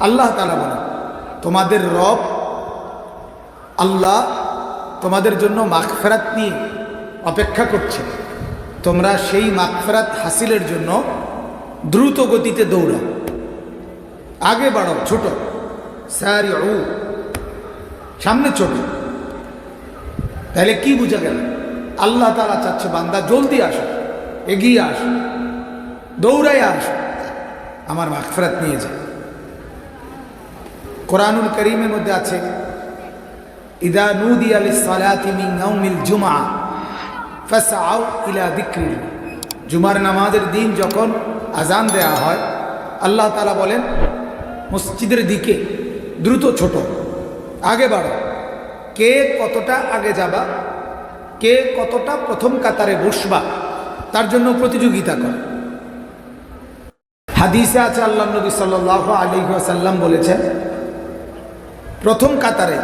আল্লাহ তালা বলেন, তোমাদের রব আল্লাহ তোমাদের জন্য মাগফেরাত নিয়ে অপেক্ষা করছে তোমরা সেই মাগফেরাত হাসিলের জন্য দ্রুত গতিতে দৌড়াও। আগে বাড়াও, ছোট। স্যার সামনে ছোট তাহলে কি বুঝা গেল? আল্লাহ তালা চাচ্ছে, বান্দা, জলদি আস, এগিয়ে আস দৌড়াই আস। আমার মাগফেরাত নিয়ে যায় কোরআনুল করিমের মধ্যে আছে, ইদা নুদি আলি সালাতি ইয়াউমিল জুমআ, ফাসআউ ইলা যিকরিল জুমার নামাজের দিন যখন আজান দেয়া হয়, আল্লাহ তালা বলেন, মসজিদের দিকে দ্রুত ছোট, আগে বাড়ো। কে কতটা আগে যাবা, কে কতটা প্রথম কাতারে বসবা, তার জন্য প্রতিযোগিতা করে। হাদিসে আছে, আল্লাহ নবী সাল্লাহ আলী সাল্লাম বলেছেন প্রথম কাতারে,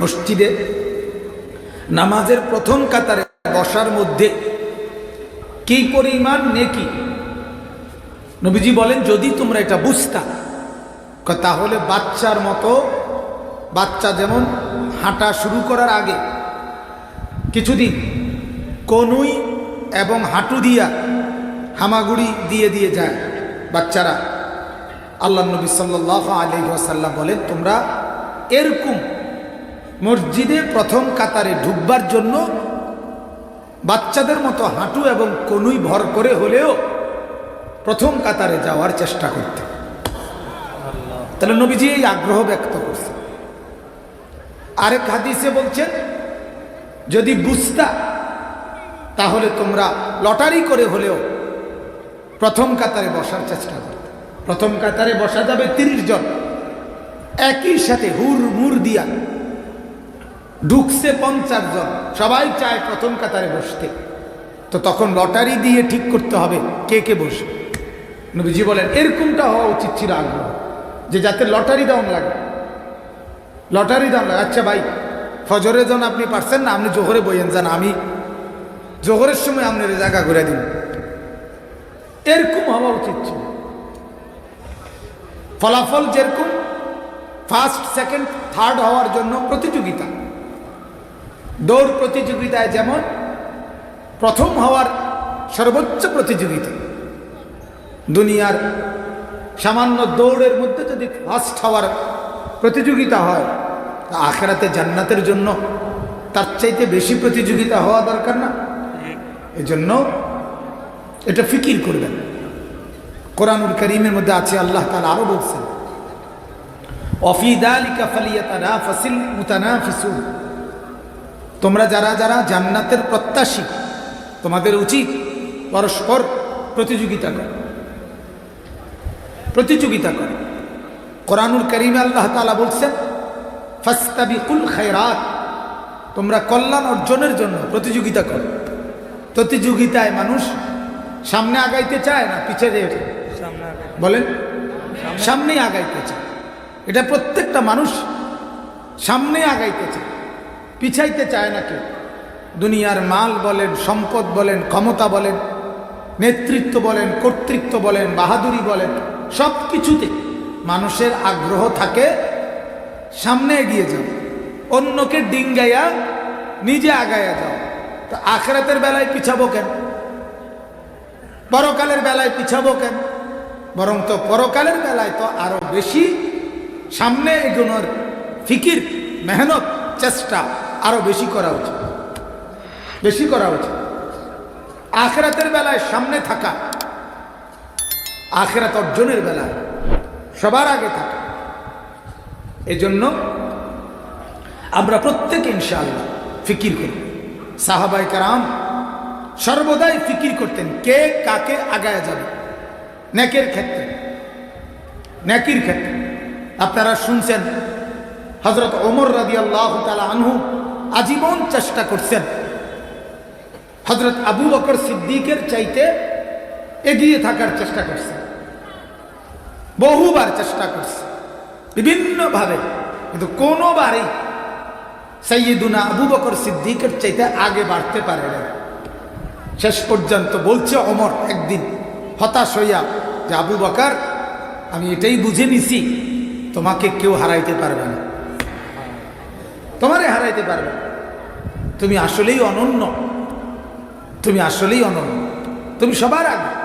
মসজিদে, নামাজের প্রথম কাতারে বসার মধ্যে কি পরিমাণ নেকি? নবীজি বলেন, যদি তোমরা এটা বুঝতা তাহলে বাচ্চার মতো, বাচ্চা যেমন হাঁটা শুরু করার আগে কিছুদিন কনুই এবং হাঁটু দিয়া হামাগুড়ি দিয়ে দিয়ে যায় বাচ্চারা। আল্লাহ নবী সাল্লাহ আলহাসাল্লাম বলেন, তোমরা এরকম মসজিদে প্রথম কাতারে ঢুকবার জন্য বাচ্চাদের মতো হাঁটু এবং কনুই ভর করে হলেও প্রথম কাতারে যাওয়ার চেষ্টা করতে। তাহলে নবীজি এই আগ্রহ ব্যক্ত করছে আরেক হাদিসে বলছেন, যদি বুঝতা, তাহলে তোমরা লটারি করে হলেও প্রথম কাতারে বসার চেষ্টা করতে প্রথম কাতারে বসা যাবে তিরিশ জন। একই সাথে হুর মুর দিয়া ঢুকছে পঞ্চাশ জন। সবাই চায় প্রথম কাতারে বসতে। তো তখন লটারি দিয়ে ঠিক করতে হবে কে কে বসবে। নবীজি বলেন, এরকমটা হওয়া উচিত ছিল আগ্রহ যে যাতে লটারি দাউন লাগে। লটারি দাম লাগে। আচ্ছা ভাই ফজরে যখন আপনি পারছেন না? আপনি জোহরে বইয়েন যান আমি জোহরের সময় আপনার জায়গা ঘুরে দিন। এরকম হওয়া উচিত ছিল। ফলাফল যেরকম ফার্স্ট সেকেন্ড থার্ড হওয়ার জন্য প্রতিযোগিতা। দৌড় প্রতিযোগিতায় যেমন প্রথম হওয়ার সর্বোচ্চ প্রতিযোগিতা। দুনিয়ার সামান্য দৌড়ের মধ্যে যদি ফার্স্ট হওয়ার প্রতিযোগিতা হয়, তা আখেরাতে জান্নাতের জন্য তার চাইতে বেশি প্রতিযোগিতা হওয়া দরকার না। এজন্য এটা ফিকির করবেন। কোরআনুল করিমের মধ্যে আছে, আল্লাহ তালা আরও বলছেন তোমরা যারা যারা জান্নাতের প্রত্যাশী, তোমাদের উচিত পরস্পর প্রতিযোগিতা কর। প্রতিযোগিতা কর। কোরআনুল করিমে আল্লাহ তালা বলছেন, ফাস্তাবিকুল খায়রাত। তোমরা কল্যাণ অর্জনের জন্য প্রতিযোগিতা করো। প্রতিযোগিতায় মানুষ সামনে আগাইতে চায় না পিছিয়ে দিয়ে বলেন, সামনেই আগাইতে চায় এটা প্রত্যেকটা মানুষ সামনে আগাইতে চায় পিছাইতে চায় না কেউ। দুনিয়ার মাল বলেন, সম্পদ বলেন, ক্ষমতা বলেন, নেতৃত্ব বলেন, কর্তৃত্ব বলেন, বাহাদুরি বলেন সব কিছুতে মানুষের আগ্রহ থাকে সামনে এগিয়ে যাও অন্যকে ডিঙ্গাইয়া নিজে আগাইয়া যাও তো আখরাতের বেলায় পিছাবো কেন? পরকালের বেলায় পিছাবো কেন? বরং তো পরকালের বেলায় তো আরও বেশি সামনে এগোনোর ফিকির, মেহনত, চেষ্টা আরও বেশি করা উচিত। বেশি করা উচিত। আখেরাতের বেলায় সামনে থাকা, আখেরাত অর্জনের বেলায় সবার আগে থাকা, এজন্য আমরা প্রত্যেকে ইনশাআল্লাহ ফিকির করি। সাহাবাই কারাম সর্বদাই ফিকির করতেন, কে কাকে আগায় যাবে। নেকের ক্ষেত্রে, নেকির ক্ষেত্রে। আপনারা শুনছেন হজরত ওমর রাজি আল্লাহ আনহু আজীবন চেষ্টা করছেন। হজরত আবু বকর সিদ্দিকের চাইতে এগিয়ে থাকার চেষ্টা করছে বহুবার চেষ্টা করছে, বিভিন্নভাবে, কিন্তু কোনোবারই সৈয়দুনা আবু বকর সিদ্দিকের চাইতে আগে বাড়তে পারে না শেষ পর্যন্ত বলছে অমর একদিন হতাশ হইয়া যে আবু বাকার, আমি এটাই বুঝে নিছি, তোমাকে কেউ হারাইতে পারবে না। তোমারে হারাইতে পারবে। তুমি আসলেই অনন্য। তুমি আসলেই অনন্য। তুমি সবার আগে।